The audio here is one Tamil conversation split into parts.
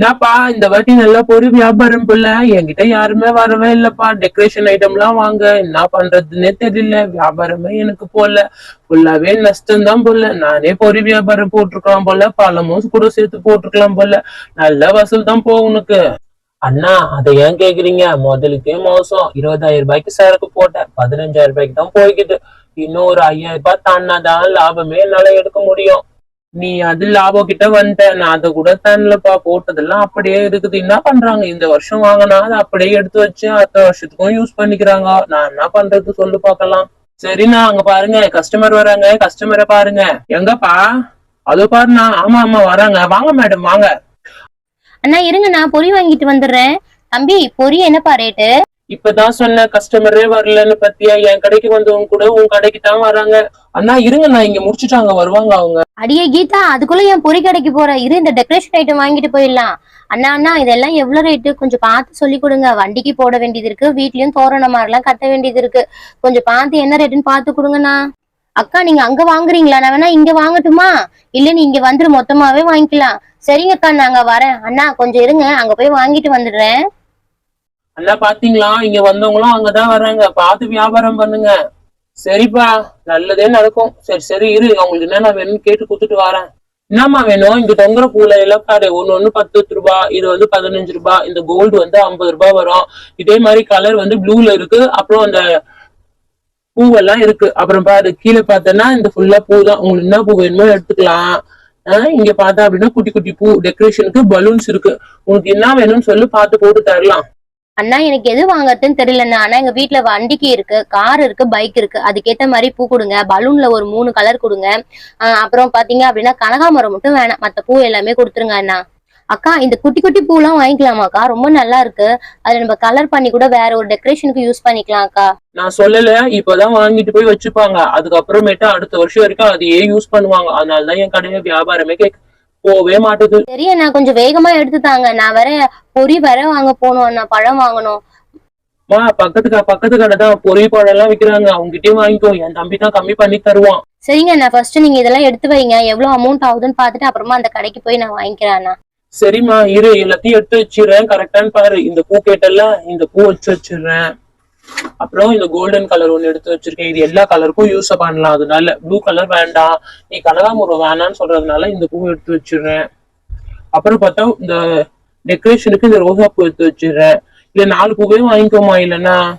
என்னப்பா இந்த வாட்டி நல்லா பொறி வியாபாரம் புள்ள. என்கிட்ட யாருமே வரவே இல்லப்பா. டெக்கரேஷன் ஐட்டம் எல்லாம் வாங்க. என்ன பண்றதுன்னே தெரியல. வியாபாரமே எனக்கு போல. ஃபுல்லாவே நஷ்டம் தான் போல. நானே பொறி வியாபாரம் போட்டிருக்கலாம் போல. பழமும் கூட சேர்த்து போட்டிருக்கலாம் போல. நல்ல வசூல் தான் போ உனக்கு. அண்ணா அதை ஏன் கேக்குறீங்க? முதலுக்கே மோசம். இருபதாயிரம் ரூபாய்க்கு சரக்கு போட்டேன். பதினஞ்சாயிரம் ரூபாய்க்கு தான் போய்கிட்டு இன்னும் ஒரு ஐயாயிரம் ரூபாய் தாண்டாதான் லாபமே என்னால எடுக்க முடியும். நீ அது லாபம் கிட்ட வந்துட்ட நான் அதை கூட தன்னலப்பா போட்டதெல்லாம் அப்படியே இருக்குது. என்ன பண்றாங்க? இந்த வருஷம் வாங்கினா அதை அப்படியே எடுத்து வச்சு அடுத்த வருஷத்துக்கும் யூஸ் பண்ணிக்கிறாங்க. நான் என்ன பண்றது சொல்லு பாக்கலாம் சரிண்ணா அங்க பாருங்க. கஸ்டமர் வராங்க. கஸ்டமரை பாருங்க. எங்கப்பா? அது பாருண்ணா ஆமா ஆமா வராங்க. வாங்க மேடம் வாங்க. அண்ணா இருங்க நான் பொரி வாங்கிட்டு வந்துடுறேன். தம்பி பொறி என்னப்பா ரேட்டு இப்பதான் சொன்ன கஸ்டமரே வரலன்னு பத்தியா? என் கடைக்கு வந்தவங்க கூட உன் கடைக்கு தான் வராங்க. அண்ணா இருங்க நான் இங்க முடிச்சுட்டாங்க. வருவாங்க அவங்க. அடியே கீதா அதுக்குள்ள என் பொறி கடைக்கு போற. இரு இந்த டெக்கரேஷன் ஐட்டம் வாங்கிட்டு போயிடலாம். அண்ணா அண்ணா இதெல்லாம் எவ்வளவு ரேட்டு கொஞ்சம் பார்த்து சொல்லி கொடுங்க. வண்டிக்கு போட வேண்டியது இருக்கு. வீட்லயும் தோரண மாதிரிலாம் கட்ட வேண்டியது இருக்கு. கொஞ்சம் பார்த்து என்ன ரேட்டுன்னு பார்த்து கொடுங்கண்ணா. அக்கா நீங்க அங்க வாங்குறீங்களா? நான் வேணா இங்க வாங்கட்டுமா? இல்ல நீ இங்க வந்துரு. மொத்தமாவே வாங்கிக்கலாம். சரிங்கக்கா நாங்க வரேன். அண்ணா கொஞ்சம் இருங்க. அங்க போய் வாங்கிட்டு வந்துடுறேன். நல்லா பாத்தீங்களா? இங்க வந்தவங்களும் அங்கதான் வராங்க பார்த்து வியாபாரம் பண்ணுங்க. சரிப்பா நல்லதே நடக்கும். சரி சரி இரு. அவங்களுக்கு என்னென்ன வேணும்னு கேட்டு கொடுத்துட்டு வரேன். என்னம்மா வேணும்? இங்க தொங்குற பூல எல்லாம் பாரு ஒண்ணு ஒண்ணு பத்து ரூபாய் இது வந்து பதினஞ்சு ரூபாய் இந்த கோல்டு வந்து ஐம்பது ரூபாய் வரும். இதே மாதிரி கலர் வந்து ப்ளூல இருக்கு. அப்புறம் அந்த பூவெல்லாம் இருக்கு. அப்புறம் பாரு கீழே பார்த்தோன்னா இந்த ஃபுல்லா பூ தான் உங்களுக்கு என்ன பூ வேணுமோ எடுத்துக்கலாம். ஆஹ் இங்க பார்த்தா அப்படின்னா குட்டி குட்டி பூ. டெக்கரேஷனுக்கு பலூன்ஸ் இருக்கு. உனக்கு என்ன வேணும்னு சொல்லி பார்த்து போட்டு தரலாம். அண்ணா எனக்கு எது வாங்கறதுன்னு தெரியலண்ணா. ஆனா எங்க வீட்டுல வண்டிக்கு இருக்கு கார் இருக்கு பைக் இருக்கு. அதுக்கேத்த மாதிரி பூ கொடுங்க. பலூன்ல ஒரு மூணு கலர் கொடுங்க. அப்புறம் பாத்தீங்க அப்படின்னா கனகாமரம் மட்டும் வேணாம். மத்த பூ எல்லாமே கொடுத்துருங்க அண்ணா. அக்கா இந்த குட்டி குட்டி பூலாம் வாங்கிக்கலாமாக்கா ரொம்ப நல்லா இருக்கு. அதை நம்ம கலர் பண்ணி கூட வேற ஒரு டெக்கரேஷனுக்கு யூஸ் பண்ணிக்கலாம் அக்கா. நான் சொல்லல. இப்பதான் வாங்கிட்டு போய் வச்சுப்பாங்க. அதுக்கப்புறமேட்டு அடுத்த வருஷம் வரைக்கும் அதையே யூஸ் பண்ணுவாங்க. அதனாலதான் என் கடையில வியாபாரமே கேட்க போவே மாட்டுது சரி அண்ணா கொஞ்சம் வேகமா எடுத்து தாங்க. நான் வேற பொரி வேற வாங்க போகணும். அண்ணா பழம் வாங்கணும். மா பக்கத்து க- பக்கத்து கடை தான் பொறி பழம் எல்லாம் விக்கிறாங்க. அவங்ககிட்டயே வாங்கிக்கோ. என் தம்பி தான் கம்மி பண்ணி தருவான். சரிங்க அண்ணா ஃபர்ஸ்ட் நீங்க இதெல்லாம் எடுத்து வைங்க. எவ்வளவு அமௌண்ட் ஆகுதுன்னு பார்த்துட்டு அப்புறமா அந்த கடைக்கு போய் நான் வாங்கிக்கிறேன் சரிம்மா இரு. எல்லாத்தையும் எடுத்து வச்சிடுறேன். கரெக்டான்னு பாரு. இந்த பூ கேட்டல இந்த பூ வச்சு வச்சிடுறேன். அப்புறம் இந்த கோல்டன் கலர் ஒன்னு எடுத்து வச்சிருக்கேன். இது எல்லா கலருக்கும் யூஸ் பண்ணலாம். அதனால ப்ளூ கலர் வேண்டாம். நீ கனகாமரம் வேணாம்னு சொல்றதுனால இந்த பூ எடுத்து வச்சிடுறேன். அப்புறம் பார்த்தா இந்த டெக்கரேஷனுக்கு இந்த ரோசா பூ எடுத்து வச்சிடுறேன். இல்ல நாலு பூவே வாங்கிக்கோமா இல்லைன்னா?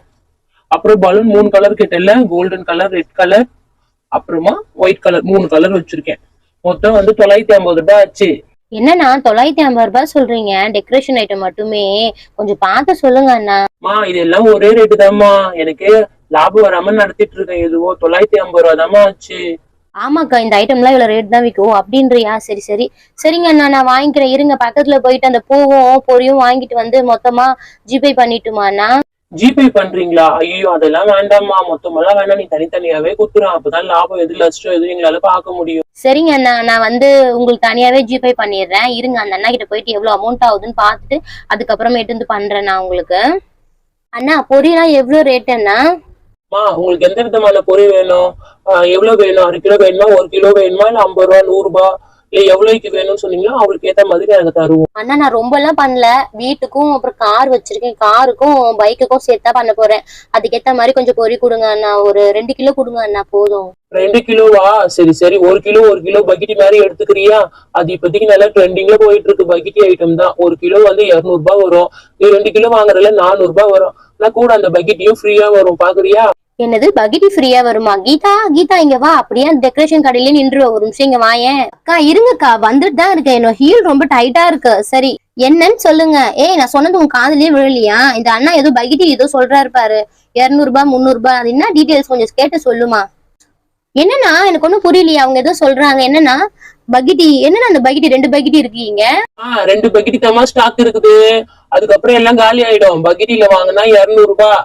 அப்புறம் பலூன் மூணு கலர் கேட்டல கோல்டன் கலர் ரெட் கலர் அப்புறமா ஒயிட் கலர் மூணு கலர் வச்சிருக்கேன். மொத்தம் வந்து தொள்ளாயிரத்தி ஐம்பது ரூபாய் ஆச்சு. என்னண்ணா தொள்ளாயிரத்தி ஐம்பது ரூபாய் சொல்றீங்க? டெக்கரேஷன் ஐட்டம் மட்டுமே. கொஞ்சம் பார்த்து சொல்லுங்க அண்ணா. மா இதெல்லாம் ஒரே ரேட்டு தாம்மா. எனக்கு லாபம் வராம நடத்திட்டு இருக்கேன். எதுவோ தொள்ளாயிரத்தி ஐம்பது ரூபா தாம்மா ஆச்சு. ஆமாக்கா இந்த ஐட்டம்லாம் இவ்வளவு ரேட் தான் விற்கும் அப்படின்றியா? சரி சரி. சரிங்க அண்ணா நான் வாங்கிக்கிறேன். இருங்க பக்கத்துல போயிட்டு அந்த பூவும் பொரியும் வாங்கிட்டு வந்து மொத்தமா ஜிபே பண்ணிட்டுமா அண்ணா? ஜிபே பண்றீங்களா? ஐயோ அதெல்லாம் வேண்டாம்மா. மொத்தமெல்லாம் வேண்டாம் நீ தனித்தனியாவே கொடுத்துரும் அப்பதான் லாபம் எது லட்சம் எது எங்களால பார்க்க முடியும். சரிங்க அண்ணா. நான் வந்து உங்களுக்கு தனியாவே ஜிபே பண்ணிடுறேன். இருங்க அந்த அண்ணா கிட்ட போயிட்டு எவ்வளவு அமௌண்ட் ஆகுதுன்னு பார்த்துட்டு அதுக்கப்புறமேட்டு வந்து பண்றேன் நான் உங்களுக்கு. அண்ணா பொரியெல்லாம் எவ்வளவு ரேட் அண்ணா? மா உங்களுக்கு எந்த விதமான பொருள் வேணும்? எவ்வளவு வேணும்? அரை கிலோ வேணுமா? ஒரு கிலோ வேணுமா? இல்ல ஐம்பது ரூபா நூறு ரூபாய் இல்ல எவ்வளவுக்கு வேணும்னு சொன்னீங்களோ அவங்களுக்கு ஏத்த மாதிரி நாங்க தருவோம். அண்ணா நான் ரொம்ப எல்லாம் பண்ணல. வீட்டுக்கும் அப்புறம் கார் வச்சிருக்கேன். காருக்கும் பைக்குக்கும் சேர்த்தா பண்ண போறேன். அதுக்கேத்த மாதிரி கொஞ்சம் பொரி கொடுங்க அண்ணா. ஒரு ரெண்டு கிலோ கொடுங்க அண்ணா. போதும். ரெண்டு கிலோவா? சரி சரி. ஒரு கிலோ ஒரு கிலோ பக்கெட்டி மாதிரி எடுத்துக்கிறியா? அது இப்போதைக்கு நல்லா ட்ரெண்டிங்ல போயிட்டு இருக்கு பக்கெட்டி ஐட்டம் தான். ஒரு கிலோ வந்து இருநூறு ரூபாய் வரும். நீ ரெண்டு கிலோ வாங்குறதுல நானூறு ரூபாய் வரும். ஆனா கூட அந்த பக்கெட்டியும் ஃப்ரீயா வரும். பாக்குறியா? என்னது? பகிடி ஃப்ரீயா வருமா? கீதா கீதா இங்க வா. அப்படியே டெக்கரேஷன் கடையில நின்று ஒரு நிமிஷம். இங்க வாயேன். அக்கா இருங்கக்கா. வந்துட்டு தான் இருக்கேன். என்னோட ஹீல் ரொம்ப டைட்டா இருக்கு. சரி. என்னன்னு சொல்லுங்க. ஏய் நான் சொன்னது உங்க காதுலயே விழலையா? இந்த அண்ணா ஏதோ பகிடி ஏதோ சொல்றாரு பாரு. இருநூறு ரூபாய் முந்நூறு ரூபாய் அது என்ன டீடைல்ஸ் கொஞ்சம் கேட்டு சொல்லுமா? என்னன்னா எனக்கு ஒண்ணும் புரியலையா. அவங்க ஏதோ சொல்றாங்க. என்னன்னா பக்கெட்டி என்னன்னா அந்த பக்கெட்டி ரெண்டு பக்கெட்டி இருக்கீங்க? ரெண்டு பக்கெட்டி தான் ஸ்டாக் இருக்குது. அதுக்கப்புறம் எல்லாம் காலி ஆயிடும். பக்கெட்டில வாங்கினா இருநூறு ரூபாய்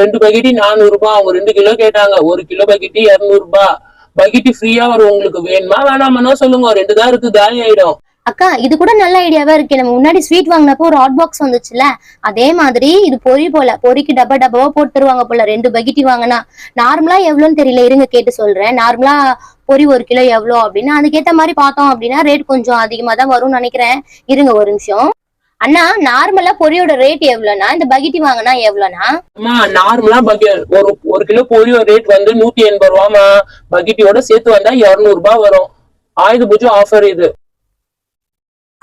ரெண்டு பக்கெட்டி நானூறு ரூபாய் அவங்க ரெண்டு கிலோ கேட்டாங்க. ஒரு கிலோ பக்கெட்டி இருநூறு ரூபாய் பக்கெட்டி ஃப்ரீயா வரும் உங்களுக்கு வேணுமா? வேணாமனோ சொல்லுங்க. ரெண்டு தான் இருக்கு காலி ஆயிடும். அக்கா இது கூட நல்ல ஐடியாவா இருக்கு. நம்ம முன்னாடி ஸ்வீட் வாங்கினப்போ ஒரு ஹாட் பாக்ஸ் வந்துச்சுல? அதே மாதிரி இது பொரி போல. பொரிக்கு டப்பா டப்பாவா போட்டு தருவாங்க போல. ரெண்டு பக்கெட்டி வாங்கினா. நார்மலா எவ்வளோன்னு தெரியல. இருங்க கேட்டு சொல்றேன். நார்மலா பொரி ஒரு கிலோ எவ்வளோ அப்படின்னு. அதுக்கேற்ற மாதிரி பார்த்தோம் அப்படின்னா ரேட் கொஞ்சம் அதிகமாக தான் வரும்னு நினைக்கிறேன். இருங்க ஒரு நிமிஷம். அண்ணா நார்மலா பொரியோட ரேட் எவ்வளவுனா இந்த பகிட்டி வாங்கினா எவ்வளவுனா அம்மா நார்மலா பக்கெட் ஒரு ஒரு கிலோ பொரியோ ரேட் வந்து நூத்தி எண்பது ரூபாமா பக்கெட்டியோட சேர்த்து வந்தா இருநூறு ரூபாய் வரும். ஆயுத பூஜை ஆஃபர் இது.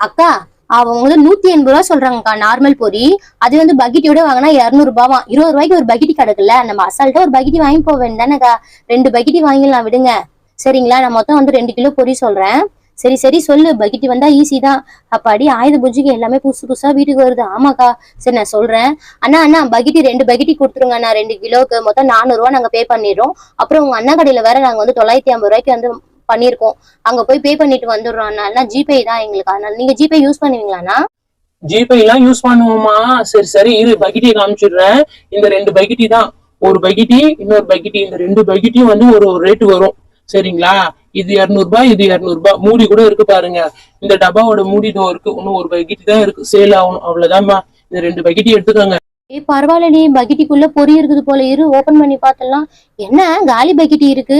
அக்கா அவங்க வந்து நூத்தி எண்பது ரூபா சொல்றாங்கக்கா நார்மல் பொரி. அது வந்து பகிட்டியோட வாங்கினா இருநூறு ரூபாவா இருபது ரூபாய்க்கு ஒரு பகிட்டி கிடக்குல்ல நம்ம அசால்ட்டா ஒரு பகிட்டி வாங்கி போக வேண்டானக்கா ரெண்டு பகிட்டி வாங்கிடலாம் விடுங்க. சரிங்களா? நான் மொத்தம் வந்து ரெண்டு கிலோ பொரி சொல்றேன். சரி சரி சொல்லு. பகிட்டி வந்தா ஈஸி தான். அப்பாடி ஆயுத பூஜைக்கு எல்லாமே புதுசு புதுசா வீட்டுக்கு வருது. ஆமாக்கா. சரி நான் சொல்றேன். அண்ணா அண்ணா பகிட்டி ரெண்டு பகிட்டி கொடுத்துருங்க அண்ணா. ரெண்டு கிலோக்கு மொத்தம் நானூறுவா நாங்க பே பண்ணிடுறோம். அப்புறம் உங்க அண்ணா கடையில வேற நாங்க வந்து தொள்ளாயிரத்தி ஐம்பது ரூபாய்க்கு வந்து பண்ணியிருக்கோம். அங்க போய் பே பண்ணிட்டு வந்துடுறோம் அண்ணா. ஜிபே தான் எங்களுக்கு. அதனால நீங்க ஜிபே யூஸ் பண்ணுவீங்களாண்ணா ஜிபே எல்லாம் யூஸ் பண்ணுவோமா சரி சரி இரு. பக்கெட்டியை காமிச்சிடுறேன். இந்த ரெண்டு பக்கெட்டி தான். ஒரு பக்கெட்டி இன்னொரு பக்கெட்டி இந்த ரெண்டு பக்கெட்டியும் வந்து ஒரு ஒரு ரேட்டு வரும். சரிங்களா? இது இருநூறுபா இது இருநூறுபா. மூடி கூட இருக்கு பாருங்க. இந்த டப்பாவோட மூடி இருக்கு. இன்னும் ஒரு பக்கெட்டி தான் இருக்கு. சேல் ஆகணும். அவ்வளவுதான்மா. இந்த ரெண்டு பக்கெட்டி எடுத்துக்கோங்க. ஏய் பரவாயில்லடி பக்கெட்டிக்குள்ள பொரி இருக்குது போல இரு. ஓபன் பண்ணி பார்த்தலாம். என்ன? காலி பக்கெட்டி இருக்கு.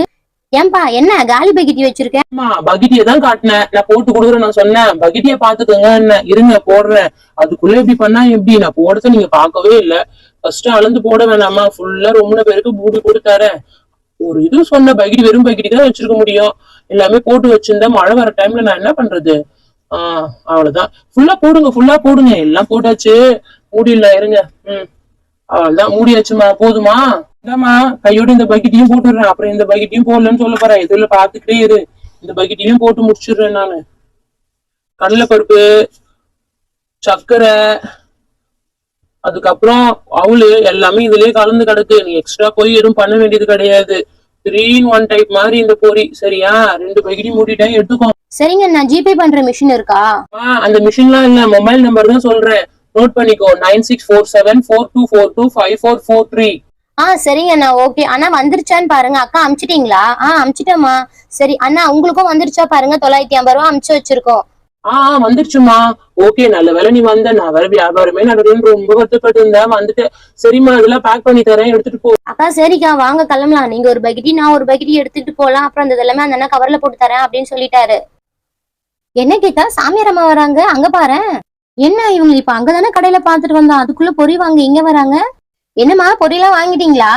ஏன்பா என்ன? காலி பக்கெட்டி வச்சிருக்க? ஆமா பக்கெட்டியை தான் காட்டினேன். நான் போட்டு கொடுக்குறேன் நான் சொன்னேன். பக்கெட்டியை பாத்துக்கோங்க என்ன? இருங்க போடுறேன். அதுக்குள்ள எப்படி பண்ணா எப்படி? நான் போடுறத நீங்க பார்க்கவே இல்ல. ஃபர்ஸ்ட் அளந்து போட வேணாமா ஃபுல்லா ரொம்ப பேருக்கு மூடி போட்டு தரேன். ஒரு இது சொன்ன பக்கெட் வெறும் பக்கெட்டி தான் வச்சிருக்க முடியும். எல்லாமே போட்டு வச்சிருந்தா மழை வர டைம்ல நான் என்ன பண்றது? ஆஹ் அவ்வளவுதான். ஃபுல்லா போடுங்க ஃபுல்லா போடுங்க. எல்லாம் போட்டாச்சு. மூடிடல இருங்க. ம். அவ்வளவுதான். மூடியாச்சுமா போதுமா? இந்தாமா கையோட இந்த பக்கெட்டையும் போட்டுடுறேன். அப்புறம் இந்த பக்கெட்டையும் போடலன்னு சொல்ல போறேன். இதுல பாத்துக்கிட்டே இரு. இந்த பக்கெட்டையும் போட்டு முடிச்சிடுறேன் நானு. கடலைப்பருப்பு சர்க்கரை அதுக்கப்புறம் அவளு எல்லாமே இதுலயே கலந்து கிடக்கு. நீ எக்ஸ்ட்ரா போய் எதுவும் பண்ண வேண்டியது கிடையாது. த்ரீ இன் ஒன் டைப் மாதிரி இந்த பொரி சரியா? ரெண்டு பக்கெட்டையும் மூடிட்டேன் எடுத்துக்கோ. சரிங்க நான் ஜிபே பண்ற மிஷின் இருக்கா? அந்த மிஷின்லாம் இல்ல. மொபைல் நம்பர் தான் சொல்றேன். நோட் பண்ணிக்கோ. Nine six four seven four two four two five four four three ஆ சரிங்க அண்ணா. ஓகே அண்ணா வந்துருச்சான்னு பாருங்க. அக்கா அமிச்சிட்டீங்களா? ஆ அமிச்சிட்டேம்மா. சரி அண்ணா உங்களுக்கும் வந்துருச்சா பாருங்க. தொள்ளாயிரத்தி ஐம்பது ரூபா அமிச்சு வச்சிருக்கோம். ஆ வந்துருச்சுமா ஓகே நல்ல வேலை நீ வந்த. நான் வர வியாபாரமே நடக்குதுன்னு ரொம்ப வருத்தப்பட்டு இருந்தேன் வந்துட்டு சரிம்மா இதெல்லாம் பேக் பண்ணி தரேன் எடுத்துட்டு போ. அக்கா சரிக்கா வாங்க கிளம்பலாம். நீங்க ஒரு பக்கெட்டி நான் ஒரு பக்கெட்டி எடுத்துட்டு போலாம். அப்புறம் அந்த எல்லாமே அந்த அண்ணா கவர்ல போட்டு தரேன் அப்படின்னு சொல்லிட்டாரு. என்ன கேட்டா சாமியார் அம்மா வராங்க. அங்க பாரு என்ன இவங்க இப்ப அங்கதானே கடையில பாத்துட்டு வந்தோம் அதுக்குள்ள பொரி வாங்க இங்க வராங்க. என்னம்மா பொரியெல்லாம் வாங்கிட்டீங்களா?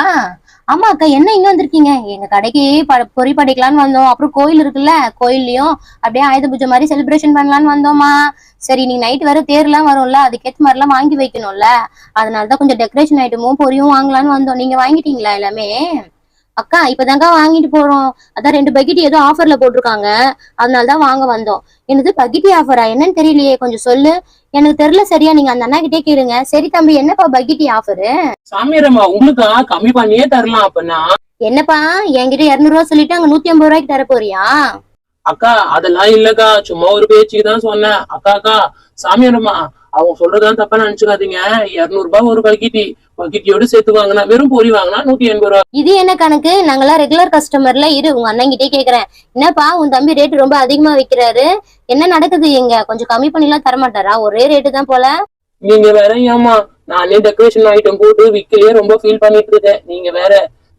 ஆமா அக்கா என்ன இங்க வந்திருக்கீங்க? எங்க கடைக்கு ப- பொரி படைக்கலான்னு வந்தோம். அப்புறம் கோயில் இருக்குல்ல கோயில்லயும் அப்படியே ஆயுத பூஜை மாதிரி செலிப்ரேஷன் பண்ணலான்னு வந்தோமா சரி நீ நைட் வேற தேர்லாம் வரும்ல அதுக்கேத்த மாதிரி எல்லாம் வாங்கி வைக்கணும்ல. அதனாலதான் கொஞ்சம் டெக்கரேஷன் ஐட்டமும் பொரியும் வாங்கலாம்னு வந்தோம். நீங்க வாங்கிட்டீங்களா எல்லாமே? அக்கா இப்பதாங்க வாங்கிட்டு போறோம். அதான் ரெண்டு பக்கெட் ஏதோ ஆஃபர்ல போட்டிருக்காங்க. அதனாலதான் வாங்க வந்தோம். என்னது பக்கெட்டி ஆஃபரா என்னன்னு தெரியலையே. கொஞ்சம் சொல்லு. எனக்கு தெரியல சரியா. நீங்க அந்த அண்ணா கிட்டே கேளுங்க. சரி தம்பி என்னப்பா பக்கெட்டி ஆஃபரு சாமியாரம்மா உங்களுக்கு? கம்மி பண்ணியே தரலாம் அப்பனா என்னப்பா? என்கிட்ட இருநூறு ரூபா சொல்லிட்டு அங்க நூத்தி ஐம்பது ரூபாய்க்கு தர போறியா? அக்கா அதெல்லாம் இல்லக்கா. சும்மா ஒரு பேச்சுக்கு தான் சொன்னேன். அக்கா அக்கா சாமியாரம்மா அவங்க சொல்றதான் தப்பா நினைச்சுக்காதீங்க. இருநூறு ரூபாய் ஒரு பக்கெட்டி பக்கெட்டியோட சேர்த்து வாங்கினா வெறும் பொரி வாங்கினா நூத்தி எண்பது ரூபா. இது என்ன கணக்கு? நாங்கெல்லாம் ரெகுலர் கஸ்டமர்ல இரு உங்க அண்ணன் கிட்டே கேக்குறேன். என்னப்பா உன் தம்பி ரேட் ரொம்ப அதிகமா வைக்கிறாரு. என்ன நடக்குது இங்க? கொஞ்சம் கம்மி பண்ணிலாம் தர மாட்டாரா ஒரே ரேட்டு தான் போல. நீங்க வேற ஏமா நானே டெக்கரேஷன் ஐட்டம் போட்டு விக்கலையே ரொம்ப ஃபீல் பண்ணிட்டு இருக்கேன். நீங்க வேற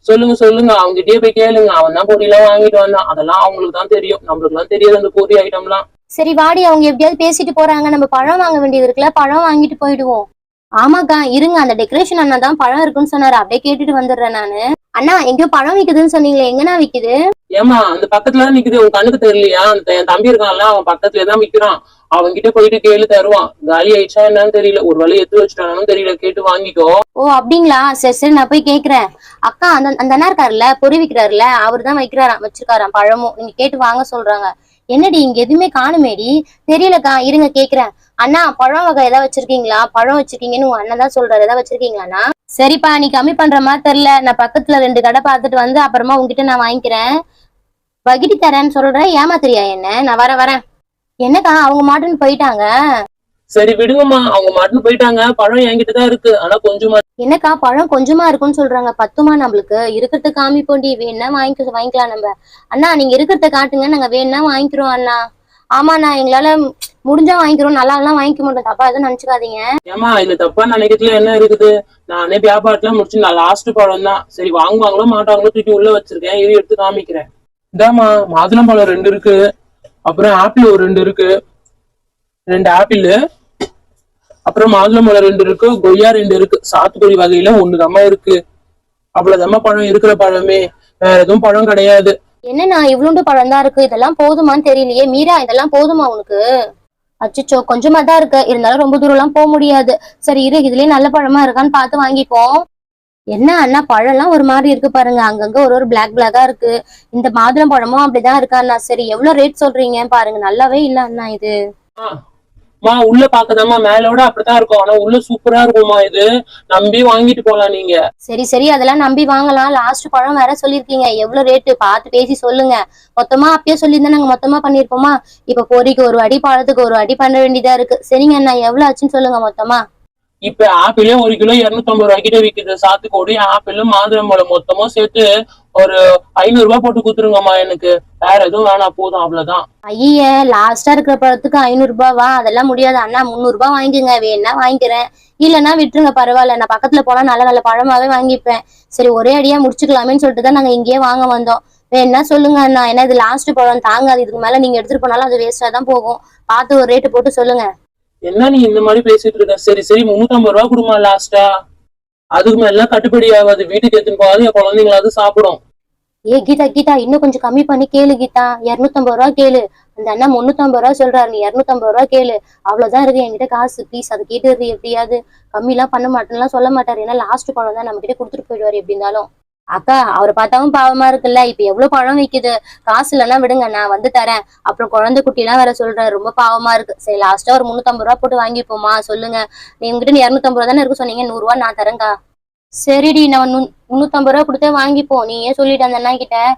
சொல்லுங்க சொல்லுங்க அவங்ககிட்டயே போய் கேளுங்க. அவன் தான் பொரியெல்லாம் வாங்கிட்டு வந்தான். அதெல்லாம் அவங்களுக்கு தான் தெரியும். நம்மளுக்கு எல்லாம் தெரியாது அந்த பொரி ஐட்டம்லாம் சரி வாடி அவங்க எப்படியாவது பேசிட்டு போறாங்க. நம்ம பழம் வாங்க வேண்டியது இருக்குல்ல பழம் வாங்கிட்டு போயிடுவோம். ஆமாக்கா இருங்க அந்த டெக்கரேஷன் அண்ணா தான் பழம் இருக்குன்னு சொன்னாரு. அப்படியே கேட்டுட்டு வந்துடுறேன் நானு. அண்ணா எங்கேயோ பழம் விக்குதுன்னு சொன்னீங்களே எங்கண்ணா விக்குது? ஏமா அந்த பக்கத்துல தான் நிக்குது. உன் கண்ணுக்கு தெரியலையா? அந்த என் தம்பி இருக்கான்ல அவன் பக்கத்துல தான் விக்கிறான். அவன் கிட்ட போயிட்டு கேளு தருவான். காலி ஆயிடுச்சா என்னன்னு தெரியல. ஒரு வேலை எடுத்து வச்சுட்டானு தெரியல. கேட்டு வாங்கிக்கோ. ஓ அப்படிங்களா? சரி சரி நான் போய் கேக்குறேன். அக்கா அந்த அந்த அண்ணா இருக்காருல்ல பொறி விக்கிறாருல அவர் தான் வைக்கிறாராம் வச்சிருக்காராம் பழமும். நீங்க கேட்டு வாங்க சொல்றாங்க. என்னடி இங்க எதுவுமே காணுமேடி? தெரியலக்கா இருங்க கேக்குறேன். அண்ணா பழம் வகை ஏதாவது வச்சிருக்கீங்களா? பழம் வச்சிருக்கீங்கன்னு உங்க அண்ணன் தான் சொல்றாரு. ஏதாவது வச்சிருக்கீங்களாண்ணா சரிப்பா நீ கம்மி பண்ற மாதிரி தெரியல. நான் பக்கத்துல ரெண்டு கடை பார்த்துட்டு வந்து அப்புறமா உங்ககிட்ட நான் வாங்கிக்கிறேன். வகிட்டி தரேன்னு சொல்றேன். ஏமாத்துறியா என்ன? நான் வரேன் வரேன். என்னக்கா அவங்க மாட்டுன்னு போயிட்டாங்க? சரி விடுங்கம்மா. அவங்க மாட்டுன்னு போயிட்டாங்க. பழம் என்கிட்ட தான் இருக்கு. ஆனா கொஞ்சமா என்னக்கா பழம் கொஞ்சமா இருக்கும்னு சொல்றாங்க. பத்துமா நம்மளுக்கு? இருக்கிறத காமிப்போண்டி வேணா வாங்கிக்க வாங்கிக்கலாம் நம்ம. அண்ணா நீங்க இருக்கிறத காட்டுங்க. நாங்க வேணா வாங்கிக்கிறோம் அண்ணா. ஆமாண்ணா எங்களால முடிஞ்சா வாங்கிக்கிறோம். நல்லா எல்லாம் வாங்கிக்க மாட்டோம். தப்பா எதுவும் நினைச்சுக்காதீங்க. ஏமா இதுல தப்பா நினைக்கிறதுல என்ன இருக்குது? நானே வியாபாரத்துல முடிச்சு நான் லாஸ்ட் பழம் தான். சரி வாங்குவாங்களோ மாட்டாங்களோ தூக்கி உள்ள வச்சிருக்கேன். இது எடுத்து காமிக்கிறேன். இதாம்மா மாதுளம்பழம் ரெண்டு இருக்கு. அப்புறம் ஆப்பிள் ஒரு ரெண்டு இருக்கு. ரெண்டு ஆப்பிள். அப்புறம் மாதுளம் பழம் ரெண்டு இருக்கு. கொய்யா ரெண்டு இருக்கு. சாத்துக்குடி வகையில ஒண்ணுதாம்மா இருக்கு. அவ்வளவுதாம்மா பழம் இருக்கிற பழமே. வேற எதுவும் பழம் கிடையாது. என்னண்ணா இவ்வளோண்டு பழம் தான் இருக்கு? இதெல்லாம் போதுமான்னு தெரியலையே. மீரா இதெல்லாம் போதுமா உனக்கு? அச்சச்சோ கொஞ்சமா தான் இருக்கு. இருந்தாலும் ரொம்ப தூரம்லாம் போக முடியாது. சரி இரு. இதுலயே நல்ல பழமா இருக்கான்னு பார்த்து வாங்கிப்போம். என்ன அண்ணா பழம்லாம் ஒரு மாதிரி இருக்கு பாருங்க. அங்கங்க ஒரு ஒரு பிளாக் பிளாக்கா இருக்கு. இந்த மாதுளம் பழமும் அப்படிதான் இருக்கா அண்ணா சரி எவ்வளவு ரேட் சொல்றீங்க பாருங்க. நல்லாவே இல்ல அண்ணா இது. மா உள்ள பாக்கதாமா மேலோட அப்படித்தான் இருக்கும். ஆனா உள்ள சூப்பரா இருக்குமா இது. நம்பி வாங்கிட்டு போலாம் நீங்க. சரி சரி அதெல்லாம் நம்பி வாங்கலாம். லாஸ்ட் பழம் வேற சொல்லிருக்கீங்க எவ்வளவு ரேட்டு பார்த்து பேசி சொல்லுங்க. மொத்தமா அப்பயே சொல்லியிருந்தா நாங்க மொத்தமா பண்ணிருப்போமா இப்ப பொறிக்கு ஒரு அடி பழத்துக்கு ஒரு அடி பண்ண வேண்டியதா இருக்கு. சரிங்க அண்ணா எவ்வளவு ஆச்சுன்னு சொல்லுங்க மொத்தமா. இப்ப ஆப்பிளே ஒரு கிலோ இருநூத்தம்பது ரூபாய்க்கிட்ட விக்குது. சாத்துக்குடி ஆப்பிளும் மாதுளம்பழம் மொத்தமும் சேர்த்து ஒரு ஐநூறு ரூபாய் போட்டு குத்துருங்கம்மா எனக்கு. வேற எதுவும் வேணாம் போதும் அவ்வளவுதான். ஐய லாஸ்டா இருக்கிற பழத்துக்கு ஐநூறு ரூபாவா? அதெல்லாம் முடியாது. அண்ணா முந்நூறு ரூபாய் வாங்கிக்கோங்க. வேணா வாங்கிக்கிறேன். இல்லைன்னா விட்டுருங்க பரவாயில்ல. நான் பக்கத்துல போனா நல்ல நல்ல பழமாவே வாங்கிப்பேன். சரி ஒரே அடியா முடிச்சுக்கலாமேன்னு சொல்லிட்டு தான் நாங்க இங்கேயே வாங்க வந்தோம். வேணா சொல்லுங்க அண்ணா. ஏன்னா இது லாஸ்ட் பழம் தாங்காது. இதுக்கு மேல நீங்க எடுத்துட்டு போனாலும் அது வேஸ்டா தான் போகும். பார்த்து ஒரு ரேட்டு போட்டு சொல்லுங்க. என்ன நீ இந்த மாதிரி பேசிட்டு இருக்க? சரி சரி முன்னூத்தம்பது ரூபா கொடுமா லாஸ்டா அதுக்கு மேல கட்டுப்படி ஆகாது. வீட்டுக்கு எடுத்துன்னு போகாது என் குழந்தைங்களாவது சாப்பிடும். ஏ கீதா கீதா இன்னும் கொஞ்சம் கம்மி பண்ணி கேளு கீதா. இருநூத்தம்பது ரூபா கேளு. அந்த அண்ணா முன்னூத்தம்பது ரூபா சொல்றாரு. நீ இருநூத்தம்பது ரூபா கேளு. அவ்வளவுதான் இருக்கு என்கிட்ட காசு. ப்ளீஸ் அதை கேட்டுறது எப்படியாவது. கம்மிலாம் பண்ண மாட்டேன்லாம் சொல்ல மாட்டாரு. ஏன்னா லாஸ்ட் குழந்தை தான் நம்ம கிட்ட கொடுத்துட்டு போயிடுவாரு எப்படி இருந்தாலும். அக்கா அவரை பார்த்தாவும் பாவமா இருக்குல்ல? இப்ப எவ்வளவு பழம் விக்குது? காசு இல்லைன்னா விடுங்க நான் வந்து தரேன். அப்புறம் குழந்தை குட்டி எல்லாம் வேற சொல்றேன் ரொம்ப பாவமா இருக்கு. சரி லாஸ்டா ஒரு முன்னூத்தம்பது ரூபா போட்டு வாங்கிப்போமா சொல்லுங்க. நீ உங்ககிட்ட நீ இருநூத்தம்பது ரூபா தானே இருக்கு சொன்னீங்க நூறு ரூபா நான் தரேன்க்கா. சரிடி நான் நூ- முன்னூத்தம்பது ரூபா கொடுத்தே வாங்கிப்போம். நீ ஏன் சொல்லிட்டு அந்த அண்ணா கிட்ட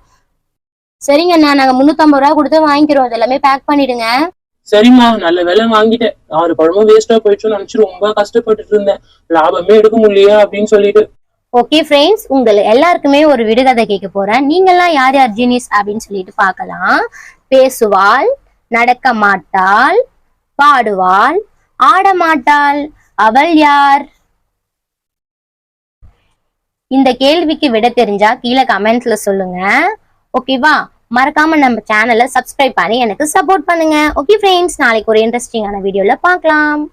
சரிங்க அண்ணா நாங்க முன்னூத்தம்பது ரூபா கொடுத்தே வாங்கிக்கிறோம். இது எல்லாமே பேக் பண்ணிடுங்க. சரிம்மா நல்ல வேலை வாங்கிட்டேன். ஆறு பழமும் வேஸ்டா போயிடுச்சோன்னு நினைச்சு ரொம்ப கஷ்டப்பட்டுட்டு இருந்தேன். லாபமே எடுக்க முடியலையா அப்படின்னு சொல்லிட்டு. ஓகே ஃப்ரெண்ட்ஸ் உங்கள் எல்லாருக்குமே ஒரு விடுகதை கேட்க போறேன். நீங்கெல்லாம் யார் யார் ஜீனிஸ் அப்படின்னு சொல்லிட்டு பார்க்கலாம். பேசுவாள் நடக்க மாட்டாள் பாடுவாள் ஆட மாட்டாள் அவள் யார்? இந்த கேள்விக்கு விட தெரிஞ்சா கீழே கமெண்ட்ஸ்ல சொல்லுங்க. ஓகேவா மறக்காம நம்ம சேனலை சப்ஸ்கிரைப் பண்ணி எனக்கு சப்போர்ட் பண்ணுங்க. ஓகே ஃப்ரெண்ட்ஸ் நாளைக்கு ஒரு இன்ட்ரெஸ்டிங்கான வீடியோல பார்க்கலாம்.